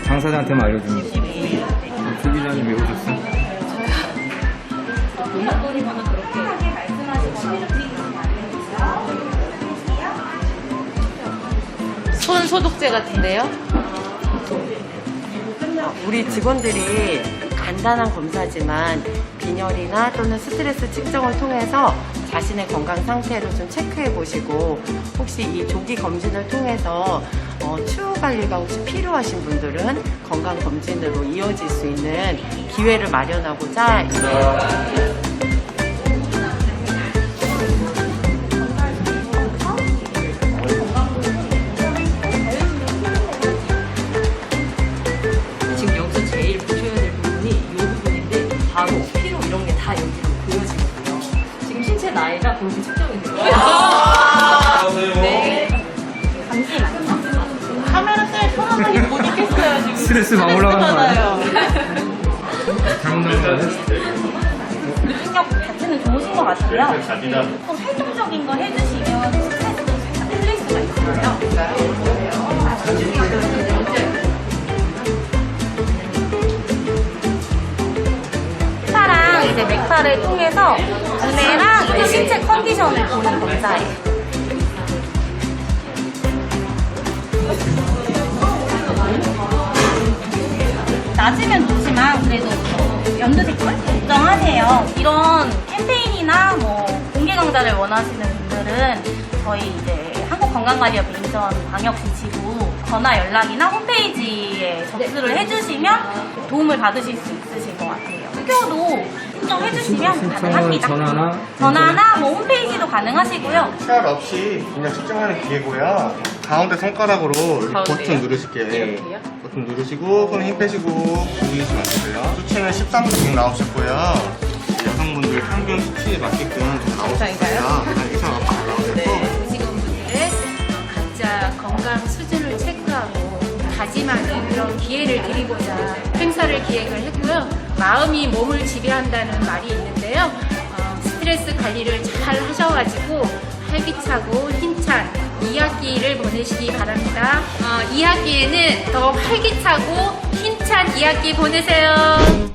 당사자한테만 알려주는 거. 주 기자님 왜 오셨어? 손 소독제 같은데요? 우리 직원들이 간단한 검사지만 빈혈이나 또는 스트레스 측정을 통해서 자신의 건강 상태를 좀 체크해 보시고 혹시 이 조기 검진을 통해서 어, 추후 관리가 혹시 필요하신 분들은 건강 검진으로 이어질 수 있는 기회를 마련하고자 지금 보여지거든요. 지금 신체 나이가 그렇게 측정이 돼요. 네. 카메라 때문에 편안하게 못 있겠어요, 지금. 스트레스 막 올라가는 거 아니야? 아니야? 능력 자체는 좋으신 것 같아요. 좀 활동적인 거 해주시면 맥파를 통해서 두뇌랑 이제 신체 컨디션을 보는 검사예요. 낮으면 좋지만 그래도 연두색깔 걱정하세요. 이런 캠페인이나 뭐 공개 강좌를 원하시는 분들은 저희 이제 한국건강관리협 인천 광역지구 전화 연락이나 홈페이지에 접수를 해주시면 도움을 받으실 수 있으실 것 같아요. 학교도 신청해주시면 가능합니다. 전화나 전화나 뭐 홈페이지도 가능하시고요. 시간 없이 그냥 측정하는 기계고요. 가운데 손가락으로 이렇게 가운데요? 버튼 누르실게요. 이렇게요? 버튼 누르시고 손힘 빼시고 누르시면 안 되고요. 수치는 13도 나오셨고요. 여성분들 평균 수치에 맞게끔 좀 나오셨어요. 한 이상 없이 잘 나오셨고 직원분들의 각자 건강 수준을 체크하고 다짐하는 그런 기회를 드리고자 행사를 기획을 했고요. 마음이 몸을 지배한다는 말이 있는데요. 어, 스트레스 관리를 잘 하셔가지고 활기차고 힘찬 2학기를 보내시기 바랍니다. 어, 2학기에는 더 활기차고 힘찬 2학기 보내세요.